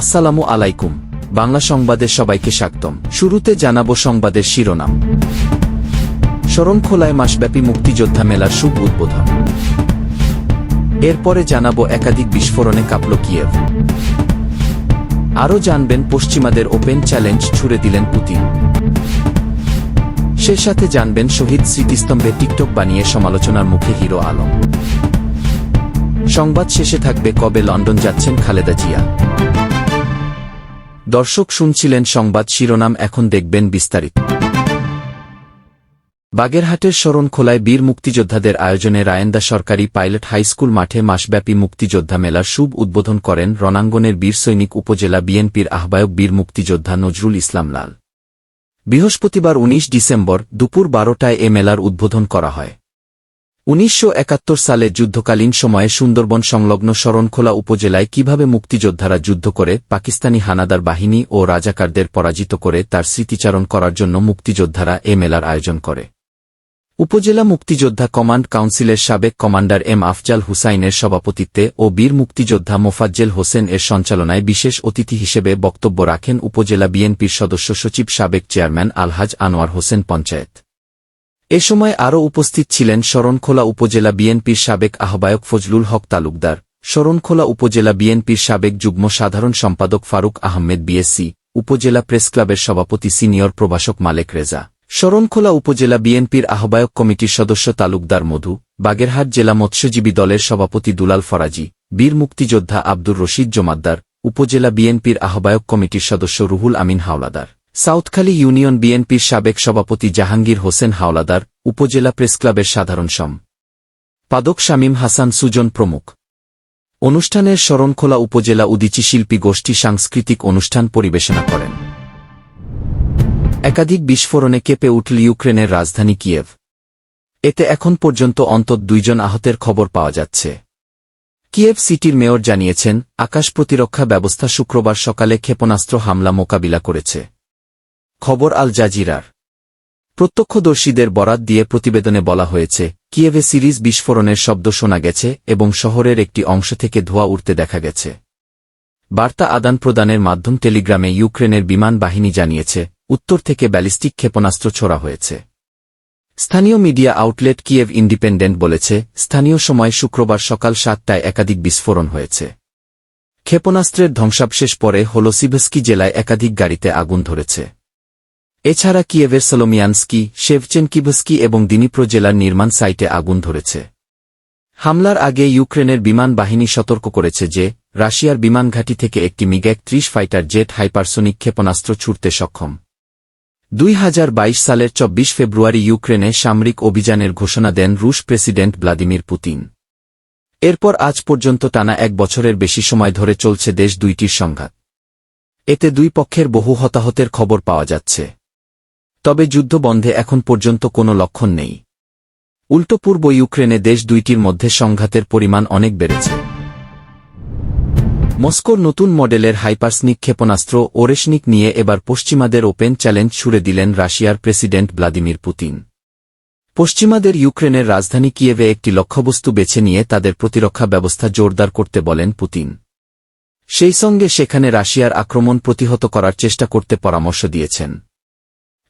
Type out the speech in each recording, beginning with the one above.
আসসালামু আলাইকুম। বাংলা সংবাদে সবাইকে স্বাগতম। শুরুতে জানাব সংবাদের শিরোনাম। শরণখোলায় মাসব্যাপী মুক্তিযোদ্ধা মেলার শুভ উদ্বোধন। এরপরে জানাব একাধিক বিস্ফোরণে কাঁপল কিয়েভ। আরও জানবেন পশ্চিমাদের ওপেন চ্যালেঞ্জ ছুড়ে দিলেন পুতিন। সে সাথে জানবেন শহীদ স্মৃতিস্তম্ভে টিকটক বানিয়ে সমালোচনার মুখে হিরো আলম। সংবাদ শেষে থাকবে কবে লন্ডন যাচ্ছেন খালেদা জিয়া। দর্শক শুনছিলেন সংবাদ শিরোনাম, এখন দেখবেন বিস্তারিত। বাগেরহাটের শরণখোলায় বীর মুক্তিযোদ্ধাদের আয়োজনে রায়েন্দা সরকারি পাইলট হাইস্কুল মাঠে মাসব্যাপী মুক্তিযোদ্ধা মেলার শুভ উদ্বোধন করেন রণাঙ্গনের বীর সৈনিক উপজেলা বিএনপির আহ্বায়ক বীর মুক্তিযোদ্ধা নজরুল ইসলাম লাল। বৃহস্পতিবার ১৯ ডিসেম্বর দুপুর বারোটায় এ মেলার উদ্বোধন করা হয়। উনিশশো একাত্তর সালে যুদ্ধকালীন সময়ে সুন্দরবন সংলগ্ন শরণখোলা উপজেলায় কীভাবে মুক্তিযোদ্ধারা যুদ্ধ করে, পাকিস্তানি হানাদার বাহিনী ও রাজাকারদের পরাজিত করে তার স্মৃতিচারণ করার জন্য মুক্তিযোদ্ধারা এ মেলার আয়োজন করে। উপজেলা মুক্তিযোদ্ধা কমান্ড কাউন্সিলের সাবেক কমান্ডার এম আফজাল হুসাইনের সভাপতিত্বে ও বীর মুক্তিযোদ্ধা মোফাজ্জেল হোসেন এর সঞ্চালনায় বিশেষ অতিথি হিসেবে বক্তব্য রাখেন উপজেলা বিএনপির সদস্য সচিব সাবেক চেয়ারম্যান আলহাজ আনোয়ার হোসেন পঞ্চায়েত। এ সময় আরও উপস্থিত ছিলেন শরণখোলা উপজেলা বিএনপির সাবেক আহ্বায়ক ফজলুল হক তালুকদার, শরণখোলা উপজেলা বিএনপির সাবেক যুগ্ম সাধারণ সম্পাদক ফারুক আহমেদ বিএসসি, উপজেলা প্রেসক্লাবের সভাপতি সিনিয়র প্রভাষক মালেক রেজা, শরণখোলা উপজেলা বিএনপির আহ্বায়ক কমিটির সদস্য তালুকদার মধু, বাগেরহাট জেলা মৎস্যজীবী দলের সভাপতি দুলাল ফরাজি, বীর মুক্তিযোদ্ধা আব্দুর রশিদ জমাদ্দার, উপজেলা বিএনপির আহ্বায়ক কমিটির সদস্য রুহুল আমিন হাওলাদার। সাউথখালী ইউনিয়ন বিএনপির সাবেক সভাপতি জাহাঙ্গীর হোসেন হাওলাদার, উপজেলা প্রেসক্লাবের সাধারণ সম। পাদক শামীম হাসান সুজন প্রমুখ। অনুষ্ঠানের শরণখোলা উপজেলা উদিচি শিল্পী গোষ্ঠী সাংস্কৃতিক অনুষ্ঠান পরিবেশনা করেন। একাধিক বিস্ফোরণে কেঁপে উঠল ইউক্রেনের রাজধানী কিয়েভ। এতে এখন পর্যন্ত অন্তত দুইজন আহতের খবর পাওয়া যাচ্ছে। কিয়েভ সিটির মেয়র জানিয়েছেন, আকাশ প্রতিরক্ষা ব্যবস্থা শুক্রবার সকালে ক্ষেপণাস্ত্র হামলা মোকাবিলা করেছে। খবর আল জাজিরার। প্রত্যক্ষদর্শীদের বরাত দিয়ে প্রতিবেদনে বলা হয়েছে, কিয়েভে সিরিজ বিস্ফোরণের শব্দ শোনা গেছে এবং শহরের একটি অংশ থেকে ধোঁয়া উঠতে দেখা গেছে। বার্তা আদান প্রদানের মাধ্যম টেলিগ্রামে ইউক্রেনের বিমান বাহিনী জানিয়েছে, উত্তর থেকে ব্যালিস্টিক ক্ষেপণাস্ত্র ছোড়া হয়েছে। স্থানীয় মিডিয়া আউটলেট কিয়েভ ইন্ডিপেন্ডেন্ট বলেছে, স্থানীয় সময় শুক্রবার সকাল সাতটায় একাধিক বিস্ফোরণ হয়েছে। ক্ষেপণাস্ত্রের ধ্বংসাবশেষ পরে হলোসিভস্কি জেলায় একাধিক গাড়িতে আগুন ধরেছে। এছাড়া কিয়েভের সলোমিয়ানস্কি শেভচেনকিভস্কি এবং দিনিপ্রো জেলার নির্মাণ সাইটে আগুন ধরেছে। হামলার আগে ইউক্রেনের বিমান বাহিনী সতর্ক করেছে যে, রাশিয়ার বিমান ঘাঁটি থেকে একটি মিগ ত্রিশ ফাইটার জেট হাইপারসোনিক ক্ষেপণাস্ত্র ছুটতে সক্ষম। দুই হাজার বাইশ সালের ২৪ ফেব্রুয়ারি ইউক্রেনে সামরিক অভিযানের ঘোষণা দেন রুশ প্রেসিডেন্ট ভ্লাদিমির পুতিন। এরপর আজ পর্যন্ত টানা এক বছরের বেশি সময় ধরে চলছে দেশ দুইটির সংঘাত। এতে দুই পক্ষের বহু হতাহতের খবর পাওয়া যাচ্ছে। তবে যুদ্ধ বন্ধে এখন পর্যন্ত কোনো লক্ষণ নেই। উল্টো পূর্ব ইউক্রেনে দেশ দুইটির মধ্যে সংঘাতের পরিমাণ অনেক বেড়েছে। মস্কোর নতুন মডেলের হাইপারসনিক ক্ষেপণাস্ত্র ওরেশনিক নিয়ে এবার পশ্চিমাদের ওপেন চ্যালেঞ্জ ছুড়ে দিলেন রাশিয়ার প্রেসিডেন্ট ভ্লাদিমির পুতিন। পশ্চিমাদের ইউক্রেনের রাজধানী কিয়েভে একটি লক্ষ্যবস্তু বেছে নিয়ে তাদের প্রতিরক্ষা ব্যবস্থা জোরদার করতে বলেন পুতিন। সেই সঙ্গে সেখানে রাশিয়ার আক্রমণ প্রতিহত করার চেষ্টা করতে পরামর্শ দিয়েছেন।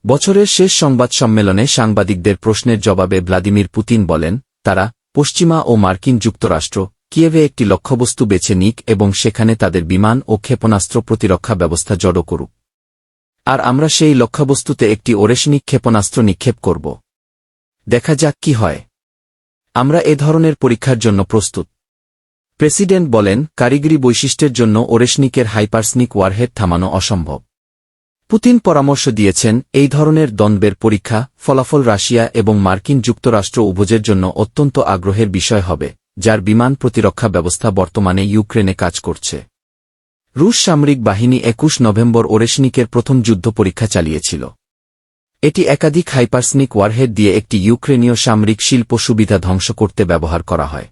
বছরের শেষ সংবাদ সম্মেলনে সাংবাদিকদের প্রশ্নের জবাবে ভ্লাদিমির পুতিন বলেন, তারা, পশ্চিমা ও মার্কিন যুক্তরাষ্ট্র, কিয়েভে একটি লক্ষ্যবস্তু বেছে নিক এবং সেখানে তাদের বিমান ও ক্ষেপণাস্ত্র প্রতিরক্ষা ব্যবস্থা জড়ো করুক। আর আমরা সেই লক্ষ্যবস্তুতে একটি ওরেশনিক ক্ষেপণাস্ত্র নিক্ষেপ করব। দেখা যাক কি হয়। আমরা এ ধরনের পরীক্ষার জন্য প্রস্তুত। প্রেসিডেন্ট বলেন, কারিগরি বৈশিষ্ট্যের জন্য ওরেশনিকের হাইপারসনিক ওয়ারহেড থামানো অসম্ভব। পুতিন পরামর্শ দিয়েছেন, এই ধরনের দ্বন্দ্বের পরীক্ষা, ফলাফল রাশিয়া এবং মার্কিন যুক্তরাষ্ট্র উভয়ের জন্য অত্যন্ত আগ্রহের বিষয় হবে, যার বিমান প্রতিরক্ষা ব্যবস্থা বর্তমানে ইউক্রেনে কাজ করছে। রুশ সামরিক বাহিনী একুশ নভেম্বর ওরেশনিকের প্রথম যুদ্ধ পরীক্ষা চালিয়েছিল। এটি একাধিক হাইপারসনিক ওয়ারহেড দিয়ে একটি ইউক্রেনীয় সামরিক শিল্প সুবিধা ধ্বংস করতে ব্যবহার করা হয়।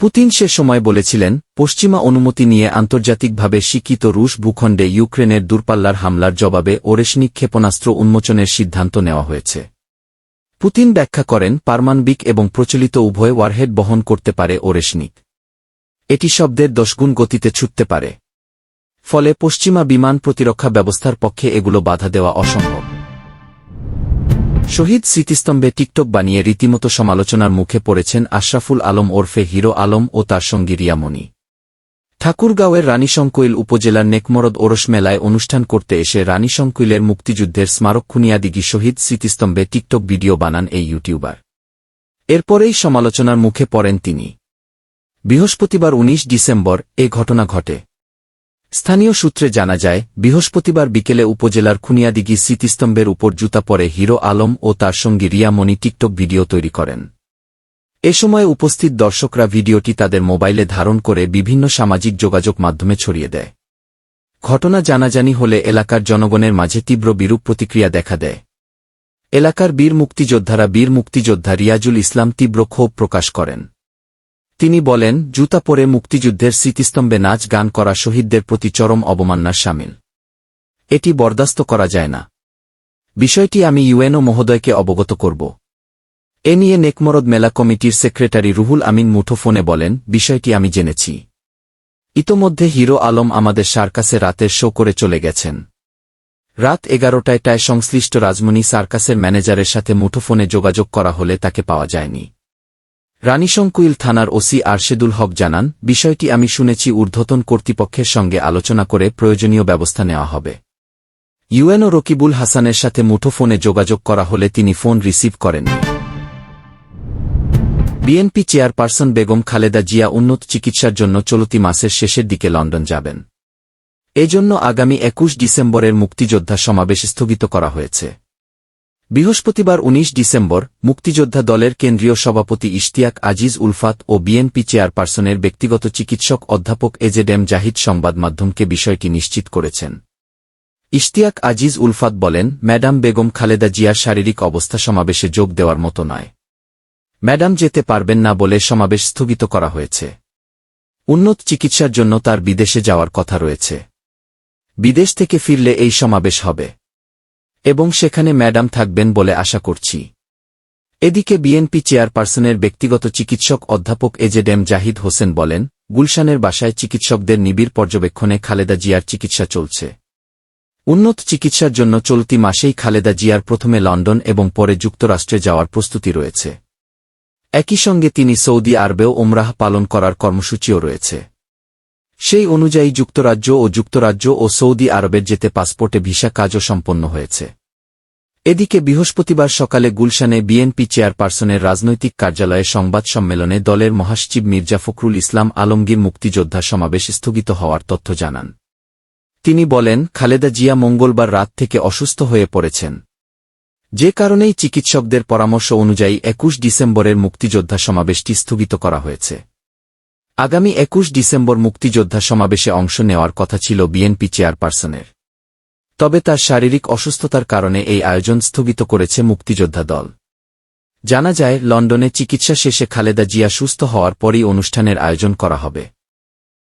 পুতিন সে সময় বলেছিলেন, পশ্চিমা অনুমতি নিয়ে আন্তর্জাতিকভাবে স্বীকৃত রুশ ভূখণ্ডে ইউক্রেনের দূরপাল্লার হামলার জবাবে ওরেশনিক ক্ষেপণাস্ত্র উন্মোচনের সিদ্ধান্ত নেওয়া হয়েছে। পুতিন ব্যাখ্যা করেন, পারমাণবিক এবং প্রচলিত উভয় ওয়ারহেড বহন করতে পারে ওরেশনিক। এটি শব্দের দশগুণ গতিতে ছুটতে পারে। ফলে পশ্চিমা বিমান প্রতিরক্ষা ব্যবস্থার পক্ষে এগুলো বাধা দেওয়া অসম্ভব। শহীদ স্মৃতিস্তম্ভে টিকটক বানিয়ে রীতিমতো সমালোচনার মুখে পড়েছেন আশরাফুল আলম ওরফে হিরো আলম ও তার সঙ্গী রিয়ামণি। ঠাকুরগাঁওয়ের রানীশঙ্কৈল উপজেলার নেকমরদ ওরস মেলায় অনুষ্ঠান করতে এসে রানীশঙ্কৈলের মুক্তিযুদ্ধের স্মারক খুনিয়াদিগি শহীদ স্মৃতিস্তম্ভে টিকটক ভিডিও বানান এই ইউটিউবার। এরপরেই সমালোচনার মুখে পড়েন তিনি। বৃহস্পতিবার ১৯ ডিসেম্বর এ ঘটনা ঘটে। স্থানীয় সূত্রে জানা যায়, বৃহস্পতিবার বিকেলে উপজেলার খুনিয়াদিগি স্মৃতিস্তম্ভের উপর জুতা পরে হিরো আলম ও তার সঙ্গী রিয়ামণি টিকটক ভিডিও তৈরি করেন। এ সময় উপস্থিত দর্শকরা ভিডিওটি তাদের মোবাইলে ধারণ করে বিভিন্ন সামাজিক যোগাযোগ মাধ্যমে ছড়িয়ে দেয়। ঘটনা জানাজানি হলে এলাকার জনগণের মাঝে তীব্র বিরূপ প্রতিক্রিয়া দেখা দেয়। এলাকার বীর মুক্তিযোদ্ধারা বীর মুক্তিযোদ্ধা রিয়াজুল ইসলাম তীব্র ক্ষোভ প্রকাশ করেন। তিনি বলেন, জুতা পরে মুক্তিযুদ্ধের স্মৃতিস্তম্ভে নাচ গান করা শহীদদের প্রতি চরম অবমাননার সামিল এটি বরদাস্ত করা যায় না। বিষয়টি আমি ইউএনও মহোদয়কে অবগত করব। এ নিয়ে নেকমরদ মেলা কমিটির সেক্রেটারি রুহুল আমিন মুঠোফোনে বলেন, বিষয়টি আমি জেনেছি। ইতোমধ্যে হিরো আলম আমাদের সার্কাসে রাতের শো করে চলে গেছেন। রাত এগারোটায় টায় সংশ্লিষ্ট রাজমণি সার্কাসের ম্যানেজারের সাথে মুঠোফোনে যোগাযোগ করা হলে তাকে পাওয়া যায়নি। রানীশঙ্কুইল থানার ওসি আরশেদুল হক জানান, বিষয়টি আমি শুনেছি ঊর্ধ্বতন কর্তৃপক্ষের সঙ্গে আলোচনা করে প্রয়োজনীয় ব্যবস্থা নেওয়া হবে। ইউএনও রকিবুল হাসানের সাথে মুঠোফোনে যোগাযোগ করা হলে তিনি ফোন রিসিভ করেননি বিএনপি চেয়ারপারসন বেগম খালেদা জিয়া উন্নত চিকিৎসার জন্য চলতি মাসের শেষের দিকে লন্ডন যাবেন। এজন্য আগামী একুশ ডিসেম্বরের মুক্তিযোদ্ধা সমাবেশ স্থগিত করা হয়েছে। বৃহস্পতিবার ১৯ ডিসেম্বর মুক্তিযোদ্ধা দলের কেন্দ্রীয় সভাপতি ইশতিয়াক আজিজ উলফাত ও বিএনপি চেয়ারপারসনের ব্যক্তিগত চিকিৎসক অধ্যাপক এজেডেম জাহিদ সংবাদ মাধ্যমকে বিষয়টি নিশ্চিত করেছেন। ইশতিয়াক আজিজ উলফাত বলেন, ম্যাডাম বেগম খালেদা জিয়ার শারীরিক অবস্থা সমাবেশে যোগ দেওয়ার মতো নয়। ম্যাডাম যেতে পারবেন না বলে সমাবেশ স্থগিত করা হয়েছে। উন্নত চিকিৎসার জন্য তার বিদেশে যাওয়ার কথা রয়েছে। বিদেশ থেকে ফিরলে এই সমাবেশ হবে। এবং সেখানে ম্যাডাম থাকবেন বলে আশা করছি। এদিকে বিএনপি চেয়ারপারসনের ব্যক্তিগত চিকিৎসক অধ্যাপক এজেডেম জাহিদ হোসেন বলেন, গুলশানের বাসায় চিকিৎসকদের নিবিড় পর্যবেক্ষণে খালেদা জিয়ার চিকিৎসা চলছে। উন্নত চিকিৎসার জন্য চলতি মাসেই খালেদা জিয়ার প্রথমে লন্ডন এবং পরে যুক্তরাষ্ট্রে যাওয়ার প্রস্তুতি রয়েছে। একই সঙ্গে তিনি সৌদি আরবেও ওমরাহ পালন করার কর্মসূচিও রয়েছে। সেই অনুযায়ী যুক্তরাজ্য ও যুক্তরাজ্য ও সৌদি আরবের যেতে পাসপোর্টে ভিসা কাজও সম্পন্ন হয়েছে। এদিকে বৃহস্পতিবার সকালে গুলশানে বিএনপি চেয়ারপারসনের রাজনৈতিক কার্যালয়ে সংবাদ সম্মেলনে দলের মহাসচিব মির্জা ফখরুল ইসলাম আলমগীর মুক্তিযোদ্ধা সমাবেশ স্থগিত হওয়ার তথ্য জানান। তিনি বলেন, খালেদা জিয়া মঙ্গলবার রাত থেকে অসুস্থ হয়ে পড়েছেন। যে কারণেই চিকিৎসকদের পরামর্শ অনুযায়ী একুশ ডিসেম্বরের মুক্তিযোদ্ধা সমাবেশটি স্থগিত করা হয়েছে। আগামী একুশ ডিসেম্বর মুক্তিযোদ্ধা সমাবেশে অংশ নেওয়ার কথা ছিল বিএনপি চেয়ারপারসনের। তবে তার শারীরিক অসুস্থতার কারণে এই আয়োজন স্থগিত করেছে মুক্তিযোদ্ধা দল। জানা যায়, লন্ডনে চিকিৎসা শেষে খালেদা জিয়া সুস্থ হওয়ার পরই অনুষ্ঠানের আয়োজন করা হবে।